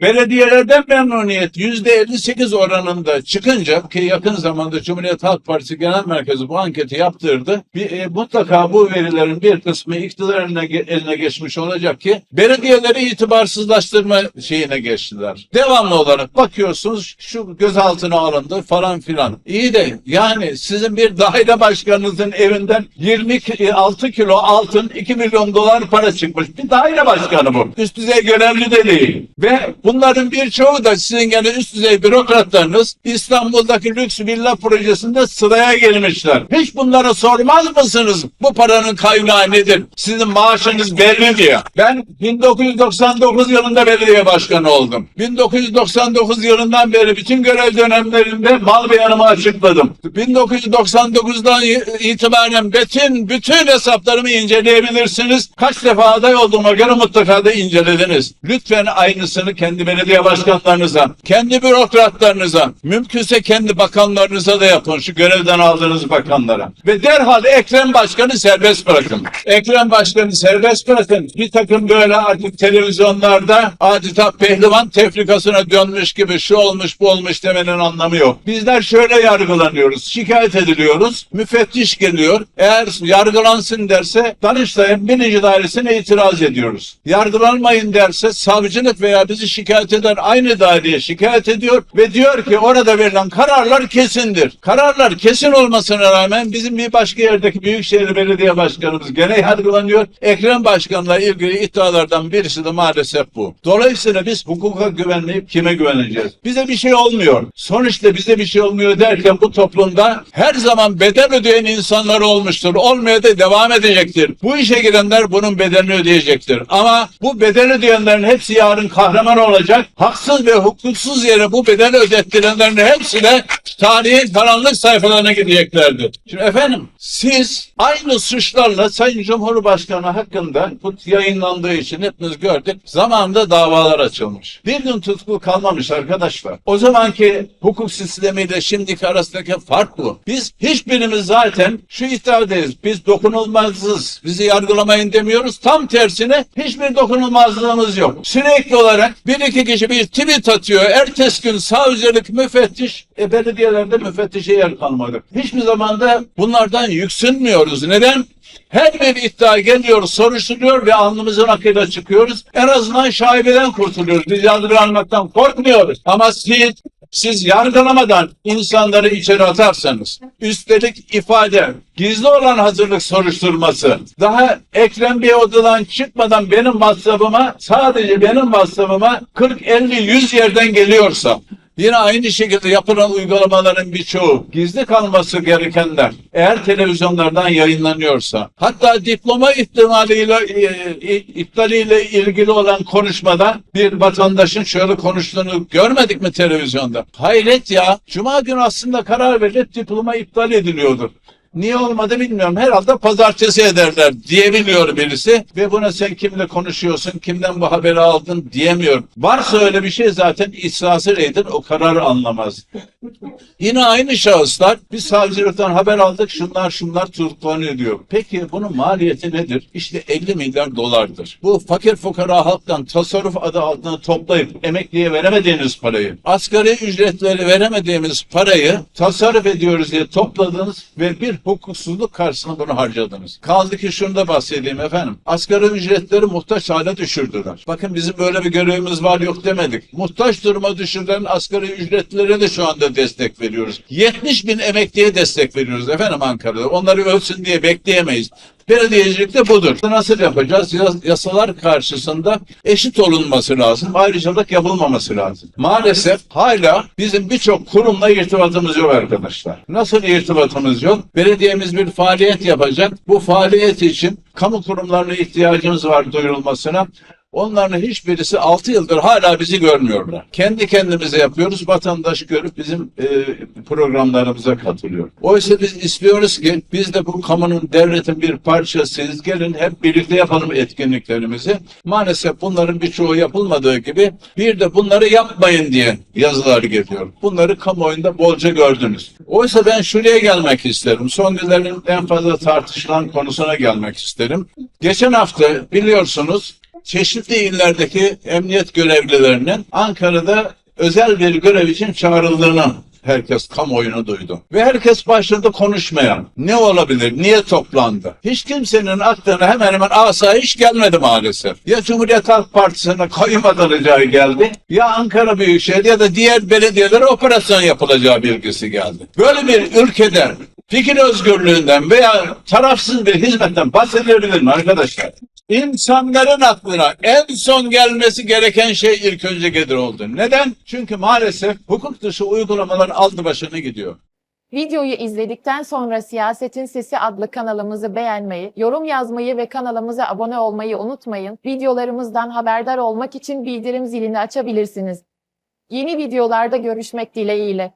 Belediyelerden memnuniyet %58 oranında çıkınca ki yakın zamanda Cumhuriyet Halk Partisi Genel Merkezi bu anketi yaptırdı. Bir, e, mutlaka bu verilerin bir kısmı iktidar eline, eline geçmiş olacak ki belediyeleri itibarsızlaştırma şeyine geçtiler. Devamlı olarak bakıyorsunuz şu gözaltına alındı falan filan. İyi de yani sizin bir daire başkanınızın evinden 26 kilo altın 2 milyon dolar para çıkmış. Bir daire başkanı bu. Üst düzey görevli de değil. Ve bunların birçoğu da sizin gene üst düzey bürokratlarınız İstanbul'daki lüks villa projesinde sıraya gelmişler. Hiç bunlara sormaz mısınız? Bu paranın kaynağı nedir? Sizin maaşınız belli diye. Ben 1999 yılında belediye başkanı oldum. 1999 yılından beri bütün görev dönemlerimde mal beyanımı açıkladım. 1999'dan itibaren bütün bütün hesaplarımı inceleyebilirsiniz. Kaç defa aday olduğuma göre mutlaka da incelediniz. Lütfen aynısını kendi belediye başkanlarınıza, kendi bürokratlarınıza, mümkünse kendi bakanlarınıza da yapın. Şu görevden aldığınız bakanlara. Ve derhal Ekrem Başkan'ı serbest bırakın. Ekrem Başkan'ı serbest bırakın. Bir takım böyle artık televizyonlarda adeta pehlivan tefrikasına dönmüş gibi şu olmuş bu olmuş demenin anlamı yok. Bizler şöyle yargılanıyoruz. Şikayet ediliyoruz. Müfettiş geliyor. Eğer yargılansın derse Danıştay'ın birinci dairesine itiraz ediyoruz. Yargılanmayın derse savcılık veya bizi şikayet eden aynı daireye şikayet ediyor ve diyor ki orada verilen kararlar kesindir. Kararlar kesin olmasına rağmen bizim bir başka yerdeki Büyükşehir Belediye Başkanımız gene yargılanıyor. Ekrem Başkan'la ilgili iddialardan birisi de maalesef bu. Dolayısıyla biz hukuka güvenmeyip kime güveneceğiz? Bize bir şey olmuyor. Sonuçta bize bir şey olmuyor derken bu toplumda her zaman bedel ödeyen insanlar olmuştur. Olmaya da devam edecektir. Bu işe girenler bunun bedelini ödeyecektir. Ama bu bedel ödeyenlerin hepsi yarın kahraman olacak olacak. Haksız ve hukuksuz yere bu bedel ödettirenlerin hepsine tarihin karanlık sayfalarına gideceklerdir. Şimdi efendim siz aynı suçlarla Sayın Cumhurbaşkanı hakkında yayınlandığı için hepimiz gördük. Zamanında davalar açılmış. Bir gün tutku kalmamış arkadaşlar. O zamanki hukuk sistemiyle şimdiki arasındaki fark bu. Biz hiçbirimiz zaten şu iddiadayız. Biz dokunulmazız. Bizi yargılamayın demiyoruz. Tam tersine hiçbir dokunulmazlığımız yok. Sürekli olarak biri 12 kişi bir tweet atıyor. Ertesi gün savcılık, müfettiş, e, belediyelerde müfettişe yer kalmadı. Hiçbir zamanda bunlardan yüksünmüyoruz. Neden? Her bir iddia geliyor, soruşturuyor ve alnımızın akıyla çıkıyoruz. En azından şaibeden kurtuluyoruz. Biz yadırı almaktan korkmuyoruz. Ama siz siz yargılamadan insanları içeri atarsanız, üstelik ifade, gizli olan hazırlık soruşturması, daha Ekrem Bey odadan çıkmadan benim WhatsApp'ıma, sadece benim WhatsApp'ıma 40, 50, 100 yerden geliyorsa, Yine aynı şekilde yapılan uygulamaların birçoğu gizli kalması gerekenler eğer televizyonlardan yayınlanıyorsa hatta diploma ihtimaliyle e, e, iptaliyle ilgili olan konuşmada bir vatandaşın şöyle konuştuğunu görmedik mi televizyonda? Hayret ya. Cuma günü aslında karar verilip diploma iptal ediliyordu. Niye olmadı bilmiyorum. Herhalde pazartesi ederler diyebiliyor birisi. Ve buna sen kimle konuşuyorsun, kimden bu haberi aldın diyemiyor. Varsa öyle bir şey zaten ısrası reydir o kararı anlamaz. Yine aynı şahıslar biz savcılıktan haber aldık şunlar şunlar tutuklanıyor diyor. Peki bunun maliyeti nedir? İşte 50 milyar dolardır. Bu fakir fukara halktan tasarruf adı altında toplayıp emekliye veremediğiniz parayı, asgari ücretleri veremediğimiz parayı tasarruf ediyoruz diye topladınız ve bir hukuksuzluk karşısında bunu harcadınız. Kaldı ki şunu da bahsedeyim efendim. Asgari ücretleri muhtaç hale düşürdüler. Bakın bizim böyle bir görevimiz var yok demedik. Muhtaç duruma düşürülen asgari ücretlere de şu anda destek veriyoruz. 70 bin emekliye destek veriyoruz efendim Ankara'da. Onları ölsün diye bekleyemeyiz. Belediyecilik de budur. Nasıl yapacağız? Yas- Yasalar karşısında eşit olunması lazım. Ayrıcalık yapılmaması lazım. Maalesef hala bizim birçok kurumla irtibatımız yok arkadaşlar. Nasıl irtibatımız yok? Belediyemiz bir faaliyet yapacak. Bu faaliyet için kamu kurumlarına ihtiyacımız var duyurulmasına. Onların hiçbirisi 6 yıldır hala bizi görmüyorlar. Kendi kendimize yapıyoruz. Vatandaş görüp bizim e, programlarımıza katılıyor. Oysa biz istiyoruz ki biz de bu kamunun, devletin bir parçasıyız. Gelin hep birlikte yapalım etkinliklerimizi. Maalesef bunların birçoğu yapılmadığı gibi bir de bunları yapmayın diye yazılar geliyor. Bunları kamuoyunda bolca gördünüz. Oysa ben şuraya gelmek isterim. Son günlerin en fazla tartışılan konusuna gelmek isterim. Geçen hafta biliyorsunuz çeşitli illerdeki emniyet görevlilerinin Ankara'da özel bir görev için çağrıldığını herkes kamuoyunu duydu. Ve herkes başladı konuşmaya. Ne olabilir? Niye toplandı? Hiç kimsenin aklına hemen hemen asayiş gelmedi maalesef. Ya Cumhuriyet Halk Partisi'ne kaymadan rica geldi ya Ankara Büyükşehir ya da diğer belediyelere operasyon yapılacağı bilgisi geldi. Böyle bir ülkede fikir özgürlüğünden veya tarafsız bir hizmetten bahsedilebilir mi arkadaşlar? İnsanların aklına en son gelmesi gereken şey ilk önce gelir oldu. Neden? Çünkü maalesef hukuk dışı uygulamalar aldı başını gidiyor. Videoyu izledikten sonra Siyasetin Sesi adlı kanalımızı beğenmeyi, yorum yazmayı ve kanalımıza abone olmayı unutmayın. Videolarımızdan haberdar olmak için bildirim zilini açabilirsiniz. Yeni videolarda görüşmek dileğiyle.